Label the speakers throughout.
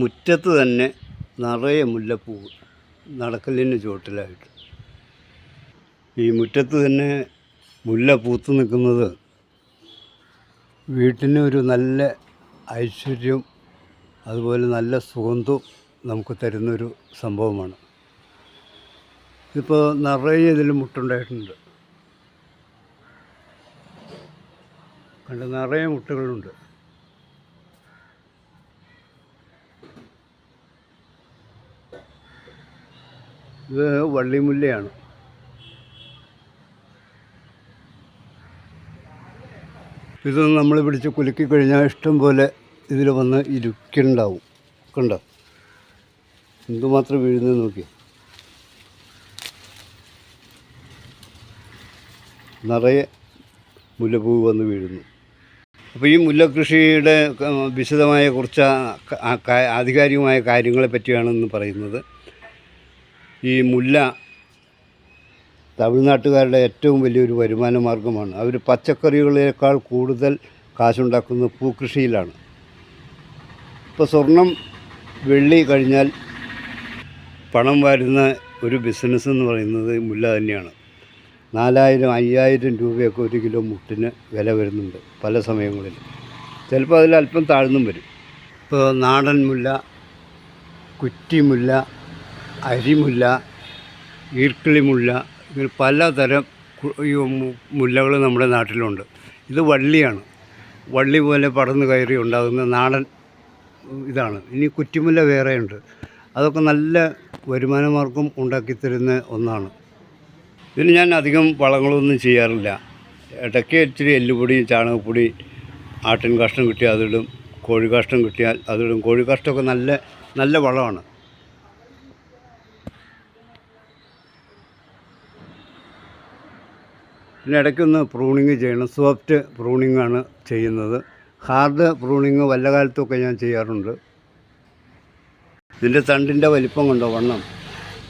Speaker 1: മുറ്റത്ത് തന്നെ നിറയെ മുല്ലപ്പൂവ് നടക്കലിന് ചുവട്ടിലായിട്ട്. ഈ മുറ്റത്ത് തന്നെ മുല്ല പൂത്ത് നിൽക്കുന്നത് വീട്ടിന് ഒരു നല്ല ഐശ്വര്യം അതുപോലെ നല്ല സുഗന്ധവും നമുക്ക് തരുന്നൊരു സംഭവമാണ്. ഇപ്പോൾ നിറയെ ഇതിൽ മുട്ടുണ്ടായിട്ടുണ്ട്. കണ്ട്? നിറയെ മുട്ടുകളുണ്ട്. ഇത് വള്ളിമുല്ലയാണ്. ഇത് നമ്മൾ പിടിച്ച് കുലുക്കി കഴിഞ്ഞാൽ ഇഷ്ടം പോലെ ഇതിൽ വന്ന് ഇരിക്കുന്നുണ്ടാവും കണ്ടോ? എന്തുമാത്രം വീഴുന്നത് നോക്കി നിറയെ മുല്ലപ്പൂവ് വന്ന് വീഴുന്നു. അപ്പോൾ ഈ മുല്ലക്കൃഷിയുടെ വിശദമായ കുറച്ച് ആധികാരികമായ കാര്യങ്ങളെ പറ്റിയാണെന്ന് പറയുന്നത്. ഈ മുല്ല തമിഴ്നാട്ടുകാരുടെ ഏറ്റവും വലിയൊരു വരുമാന മാർഗമാണ്. അവർ പച്ചക്കറികളേക്കാൾ കൂടുതൽ കാശുണ്ടാക്കുന്നത് പൂക്കൃഷിയിലാണ്. ഇപ്പോൾ സ്വർണം വെള്ളി കഴിഞ്ഞാൽ പണം വരുന്ന ഒരു ബിസിനസ് എന്ന് പറയുന്നത് മുല്ല തന്നെയാണ്. നാലായിരം അയ്യായിരം രൂപയൊക്കെ ഒരു കിലോ മുട്ടിന് വില വരുന്നുണ്ട് പല സമയങ്ങളിൽ. ചിലപ്പോൾ അതിൽ അല്പം താഴ്ന്നും വരും. ഇപ്പോൾ നാടൻ മുല്ല കുറ്റിമുല്ല അരിമുല്ല ഈർക്കിളിമുല്ല ഇങ്ങനെ പലതരം മുല്ലകൾ നമ്മുടെ നാട്ടിലുണ്ട്. ഇത് വള്ളിയാണ്. വള്ളി പോലെ പടർന്നു കയറി ഉണ്ടാകുന്ന നാടൻ ഇതാണ്. ഇനി കുറ്റിമുല്ല വേറെയുണ്ട്. അതൊക്കെ നല്ല വരുമാനമാർഗം ഉണ്ടാക്കിത്തരുന്ന ഒന്നാണ്. ഇതിന് ഞാൻ അധികം വളങ്ങളൊന്നും ചെയ്യാറില്ല. ഇടയ്ക്ക് ഇച്ചിരി എല്ലുപൊടി ചാണകപ്പൊടി ആട്ടിൻ കാഷ്ടം കിട്ടിയാൽ അതിടും കോഴി കാഷ്ടം കിട്ടിയാൽ അതിടും. കോഴി കാഷ്ടമൊക്കെ നല്ല നല്ല വളമാണ്. പിന്നെ ഇടയ്ക്കൊന്ന് പ്രൂണിങ് ചെയ്യണം. സോഫ്റ്റ് പ്രൂണിങ് ആണ് ചെയ്യുന്നത്. ഹാർഡ് പ്രൂണിങ് വല്ല കാലത്തൊക്കെ ഞാൻ ചെയ്യാറുണ്ട്. ഇതിന്റെ തണ്ടിന്റെ വലിപ്പം കൊണ്ടോ? വണ്ണം.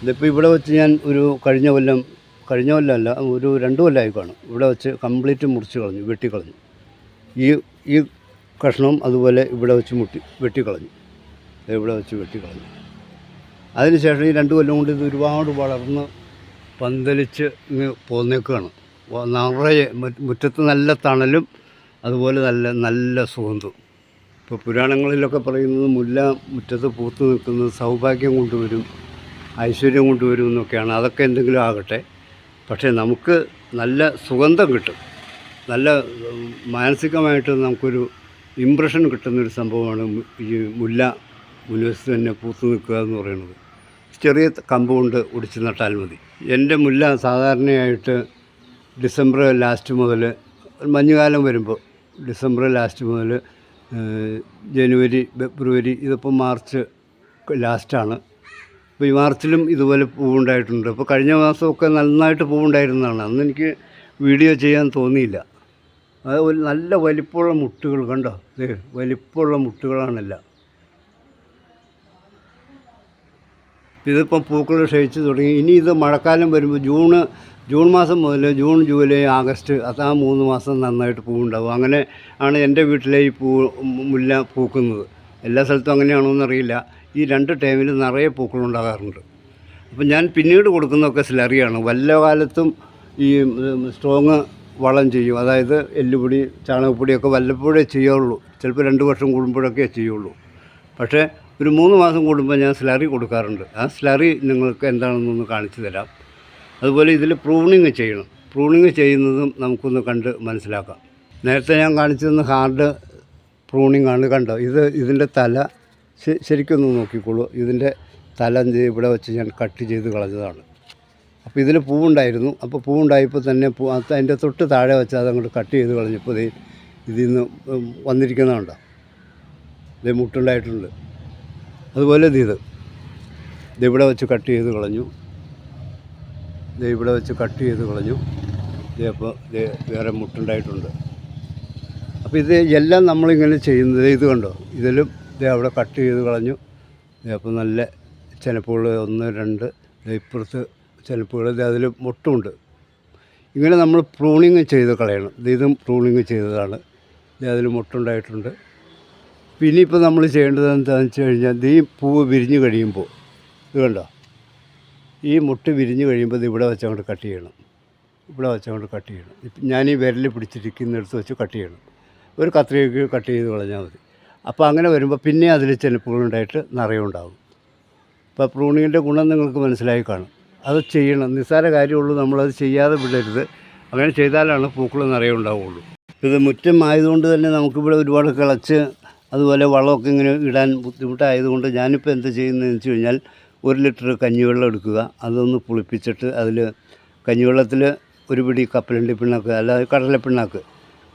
Speaker 1: ഇതിപ്പോൾ ഇവിടെ വെച്ച് ഞാൻ ഒരു കഴിഞ്ഞ കൊല്ലം കഴിഞ്ഞ കൊല്ലമല്ല ഒരു രണ്ട് കൊല്ലമായി കാണും. ഇവിടെ വെച്ച് കംപ്ലീറ്റ് മുറിച്ച് കളഞ്ഞു വെട്ടിക്കളഞ്ഞു. ഈ ഈ കഷ്ണം അതുപോലെ ഇവിടെ വെച്ച് മുട്ടി വെട്ടിക്കളഞ്ഞു. ഇവിടെ വെച്ച് വെട്ടിക്കളഞ്ഞു. അതിനുശേഷം ഈ രണ്ട് കൊല്ലം കൊണ്ട് ഇത് ഒരുപാട് വളർന്ന് പന്തലിച്ച് ഇങ്ങ് പോന്നേക്കുകയാണ് വ- നിറയെ മുറ്റത്ത് നല്ല തണലും അതുപോലെ നല്ല നല്ല സുഗന്ധവും ഇപ്പോൾ പുരാണങ്ങളിലൊക്കെ പറയുന്നത് മുല്ല മുറ്റത്ത് പൂത്ത് നിൽക്കുന്നത് സൗഭാഗ്യം കൊണ്ടുവരും ഐശ്വര്യം കൊണ്ടുവരും എന്നൊക്കെയാണ്. അതൊക്കെ എന്തെങ്കിലും ആകട്ടെ. പക്ഷേ നമുക്ക് നല്ല സുഗന്ധം കിട്ടും. നല്ല മാനസികമായിട്ട് നമുക്കൊരു ഇമ്പ്രഷൻ കിട്ടുന്നൊരു സംഭവമാണ് ഈ മുല്ല മുൻവശത്ത് തന്നെ പൂത്ത് നിൽക്കുക എന്ന് പറയുന്നത്. ചെറിയ കമ്പ് കൊണ്ട് ഒടിച്ച് നട്ടാൽ മതി. എന്റെ മുല്ല സാധാരണയായിട്ട് ഡിസംബർ ലാസ്റ്റ് മുതൽ മഞ്ഞുകാലം വരുമ്പോൾ ഡിസംബർ ലാസ്റ്റ് മുതൽ ജനുവരി ഫെബ്രുവരി ഇതിപ്പോൾ മാർച്ച് ലാസ്റ്റാണ്. ഇപ്പോൾ ഈ മാർച്ചിലും ഇതുപോലെ പൂവുണ്ടായിട്ടുണ്ട്. അപ്പോൾ കഴിഞ്ഞ മാസമൊക്കെ നന്നായിട്ട് പൂവുണ്ടായിരുന്നതാണ്. അന്ന് എനിക്ക് വീഡിയോ ചെയ്യാൻ തോന്നിയില്ല. അത് നല്ല വലിപ്പമുള്ള മുട്ടുകൾ കണ്ടോ? വലിപ്പമുള്ള മുട്ടുകളാണെല്ലാം. ഇതിപ്പം പൂക്കൾ ക്ഷയിച്ച് തുടങ്ങി. ഇനി ഇത് മഴക്കാലം വരുമ്പോൾ ജൂണ് ജൂൺ മാസം മുതൽ ജൂൺ ജൂലൈ ആഗസ്റ്റ് അത് ആ മൂന്ന് മാസം നന്നായിട്ട് പൂവുണ്ടാവും. അങ്ങനെ ആണ് എന്റെ വീട്ടിലെ ഈ പൂ മുല്ല പൂക്കുന്നത്. എല്ലാ സ്ഥലത്തും അങ്ങനെയാണോ എന്നറിയില്ല. ഈ രണ്ട് ടൈമിൽ നിറയെ പൂക്കളുണ്ടാകാറുണ്ട് അപ്പം ഞാൻ പിന്നീട് കൊടുക്കുന്നതൊക്കെ സ്ലറിയാണ്. വല്ല കാലത്തും ഈ സ്ട്രോങ് വളം ചെയ്യും. അതായത് എല്ലുപൊടി ചാണകപ്പൊടിയൊക്കെ വല്ലപ്പോഴേ ചെയ്യുള്ളൂ ചിലപ്പോൾ രണ്ട് വർഷം കൂടുമ്പോഴൊക്കെ ചെയ്യുള്ളൂ. പക്ഷേ ഒരു മൂന്ന് മാസം കൂടുമ്പോൾ ഞാൻ സ്ലറി കൊടുക്കാറുണ്ട്. ആ സ്ലറി നിങ്ങൾക്ക് എന്താണെന്നൊന്ന് കാണിച്ചു തരാം. അതുപോലെ ഇതിൽ പ്രൂണിങ് ചെയ്യണം. പ്രൂണിങ് ചെയ്യുന്നതും നമുക്കൊന്ന് കണ്ട് മനസ്സിലാക്കാം. നേരത്തെ ഞാൻ കാണിച്ചു തന്ന ഹാർഡ് പ്രൂണിങ് ആണ് കണ്ടോ? ഇത് ഇതിന്റെ തല ശരിക്കൊന്ന് നോക്കിക്കോളൂ. ഇതിന്റെ തല ഇവിടെ വെച്ച് ഞാൻ കട്ട് ചെയ്ത് കളഞ്ഞതാണ്. അപ്പോൾ ഇതിൽ പൂവുണ്ടായിരുന്നു. അപ്പോൾ പൂവുണ്ടായപ്പോൾ തന്നെ പൂ അതിന്റെ തൊട്ട് താഴെ വെച്ച് അതങ്ങോട്ട് കട്ട് ചെയ്ത് കളഞ്ഞപ്പോൾ ഇതിൽ നിന്ന് വന്നിരിക്കുന്നതുണ്ടോ? ഇത് മുട്ടുണ്ടായിട്ടുണ്ട്. അതുപോലെ ഇത് ഇതിവിടെ വെച്ച് കട്ട് ചെയ്ത് കളഞ്ഞു. ഇവിടെ വെച്ച് കട്ട് ചെയ്ത് കളഞ്ഞു. ഇതേപ്പോൾ ഇത് വേറെ മുട്ടുണ്ടായിട്ടുണ്ട്. അപ്പോൾ ഇത് എല്ലാം നമ്മളിങ്ങനെ ചെയ്യുന്നത് ഇത് കണ്ടോ? ഇതിലും ഇത് അവിടെ കട്ട് ചെയ്ത് കളഞ്ഞു. ഇതേപ്പോൾ നല്ല ചിലപ്പോൾ ഒന്ന് രണ്ട് ഇപ്പുറത്ത് ചിലപ്പോൾ ഇത് അതിൽ മുട്ടുണ്ട്. ഇങ്ങനെ നമ്മൾ പ്രൂണിങ് ചെയ്ത് കളയണം. ഇതും പ്രൂണിങ് ചെയ്തതാണ്. ഇത് അതിൽ മുട്ടുണ്ടായിട്ടുണ്ട്. പിന്നെ ഇപ്പോൾ നമ്മൾ ചെയ്യേണ്ടത് എന്താണെന്ന് വെച്ച് കഴിഞ്ഞാൽ ഈ പൂവ് വിരിഞ്ഞു കഴിയുമ്പോൾ ഇത് കണ്ടോ? ഈ മുട്ട് വിരിഞ്ഞു കഴിയുമ്പോൾ ഇത് ഇവിടെ വെച്ചങ്ങോട്ട് കട്ട് ചെയ്യണം. ഇവിടെ വെച്ചങ്ങോട്ട് കട്ട് ചെയ്യണം. ഇപ്പം ഞാൻ ഈ വിരൽ പിടിച്ചിരിക്കുന്നിടത്ത് വെച്ച് കട്ട് ചെയ്യണം. ഒരു കത്രികയ്ക്ക് കട്ട് ചെയ്ത് കളഞ്ഞാൽ മതി. അപ്പോൾ അങ്ങനെ വരുമ്പോൾ പിന്നെ അതിൽ ചെനപ്പുകളുണ്ടായിട്ട് നിറയുണ്ടാകും അപ്പോൾ പ്രൂണിങ്ങിന്റെ ഗുണം നിങ്ങൾക്ക് മനസ്സിലായി കാണും. അത് ചെയ്യണം. നിസ്സാര കാര്യമുള്ളൂ. നമ്മളത് ചെയ്യാതെ വിടരുത്. അങ്ങനെ ചെയ്താലാണ് പൂക്കൾ നിറയെ ഇത് മുറ്റം ആയതുകൊണ്ട് തന്നെ നമുക്കിവിടെ ഒരുപാട് കിളച്ച് അതുപോലെ വളമൊക്കെ ഇങ്ങനെ ഇടാൻ ബുദ്ധിമുട്ടായതുകൊണ്ട് ഞാനിപ്പോൾ എന്ത് ചെയ്യുന്നതെന്ന് വെച്ച് കഴിഞ്ഞാൽ ഒരു ലിറ്റർ കഞ്ഞിവെള്ളം എടുക്കുക. അതൊന്ന് പുളിപ്പിച്ചിട്ട് അതിൽ കഞ്ഞിവെള്ളത്തിൽ ഒരു പിടി കപ്പലണ്ടി പിണ്ണാക്ക് അല്ലാതെ കടലപ്പിണ്ണാക്ക്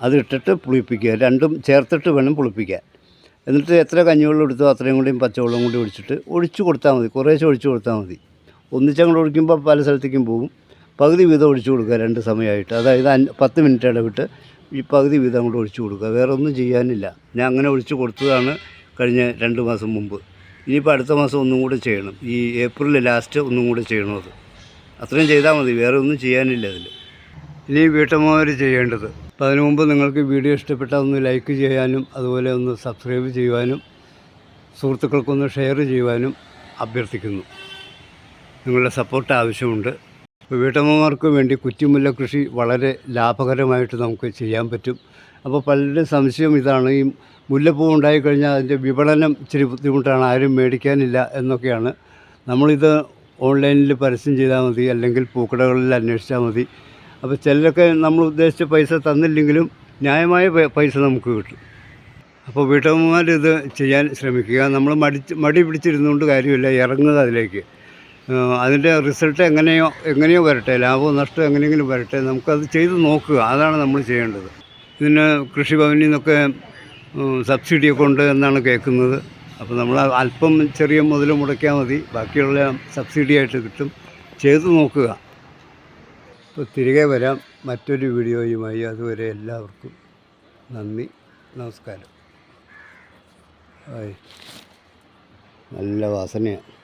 Speaker 1: അതിട്ടിട്ട് പുളിപ്പിക്കുക. രണ്ടും ചേർത്തിട്ട് വേണം പുളിപ്പിക്കാൻ. എന്നിട്ട് എത്ര കഞ്ഞിവെള്ളം എടുത്തോ അത്രയും കൂടിയും പച്ചവെള്ളം കൂടി ഒഴിച്ചിട്ട് ഒഴിച്ചു കൊടുത്താൽ മതി. കുറേശ്ശെ ഒഴിച്ചു കൊടുത്താൽ മതി. ഒന്നിച്ചങ്ങോട്ട് ഒഴിക്കുമ്പോൾ പല സ്ഥലത്തേക്കും പോകും. പകുതി വീതം ഒഴിച്ചു കൊടുക്കുക രണ്ട് സമയമായിട്ട്. അതായത് പത്ത് മിനിറ്റ് ഇടവിട്ട് ഈ പകുതി വീതം അങ്ങോട്ട് ഒഴിച്ചു കൊടുക്കുക. വേറെ ഒന്നും ചെയ്യാനില്ല. ഞാൻ അങ്ങനെ ഒഴിച്ചു കൊടുത്തതാണ് കഴിഞ്ഞ രണ്ട് മാസം മുമ്പ്. ഇനിയിപ്പോൾ അടുത്ത മാസം ഒന്നും കൂടെ ചെയ്യണം. ഈ ഏപ്രിൽ ലാസ്റ്റ് ഒന്നും കൂടെ ചെയ്യണം അത്. അത്രയും ചെയ്താൽ മതി. വേറെ ഒന്നും ചെയ്യാനില്ല അതിൽ ഇനി വീട്ടമ്മമാർ ചെയ്യേണ്ടത്. അപ്പോൾ അതിനു മുമ്പ് നിങ്ങൾക്ക് വീഡിയോ ഇഷ്ടപ്പെട്ടാൽ ഒന്ന് ലൈക്ക് ചെയ്യാനും അതുപോലെ ഒന്ന് സബ്സ്ക്രൈബ് ചെയ്യുവാനും സുഹൃത്തുക്കൾക്കൊന്ന് ഷെയർ ചെയ്യുവാനും അഭ്യർത്ഥിക്കുന്നു. നിങ്ങളുടെ സപ്പോർട്ട് ആവശ്യമുണ്ട്. വീട്ടമ്മമാർക്ക് വേണ്ടി കുറ്റിമുല്ല കൃഷി വളരെ ലാഭകരമായിട്ട് നമുക്ക് ചെയ്യാൻ പറ്റും. അപ്പോൾ പലരുടെ സംശയം ഇതാണ് ഈ മുല്ലപ്പൂ ഉണ്ടായിക്കഴിഞ്ഞാൽ അതിന്റെ വിപണനം ഇച്ചിരി ബുദ്ധിമുട്ടാണ് ആരും മേടിക്കാനില്ല എന്നൊക്കെയാണ്. നമ്മളിത് ഓൺലൈനിൽ പരസ്യം ചെയ്താൽ മതി അല്ലെങ്കിൽ പൂക്കടകളിൽ അന്വേഷിച്ചാൽ മതി. അപ്പോൾ ചിലരൊക്കെ നമ്മൾ ഉദ്ദേശിച്ച പൈസ തന്നില്ലെങ്കിലും ന്യായമായ പൈസ നമുക്ക് കിട്ടും. അപ്പോൾ വീട്ടമ്മമാർ ഇത് ചെയ്യാൻ ശ്രമിക്കുക. നമ്മൾ മടി മടി പിടിച്ചിരുന്നുകൊണ്ട് കാര്യമില്ല ഇറങ്ങുക അതിലേക്ക്. അതിന്റെ റിസൾട്ട് എങ്ങനെയോ എങ്ങനെയോ വരട്ടെ ലാഭമോ നഷ്ടമോ എങ്ങനെയെങ്കിലും വരട്ടെ നമുക്കത് ചെയ്ത് നോക്കുക. അതാണ് നമ്മൾ ചെയ്യേണ്ടത്. ഇതിന് കൃഷിഭവനിൽ നിന്നൊക്കെ സബ്സിഡിയൊക്കെ ഉണ്ട് എന്നാണ് കേൾക്കുന്നത്. അപ്പോൾ നമ്മൾ അല്പം ചെറിയ മുതൽ മുടക്കിയാൽ മതി. ബാക്കിയുള്ള സബ്സിഡി ആയിട്ട് കിട്ടും. ചെയ്ത് നോക്കുക. അപ്പോൾ തിരികെ വരാം. മറ്റൊരു വീഡിയോയുമായി അതുവരെ എല്ലാവർക്കും നന്ദി. നമസ്കാരം. നല്ല വാസനയാണ്.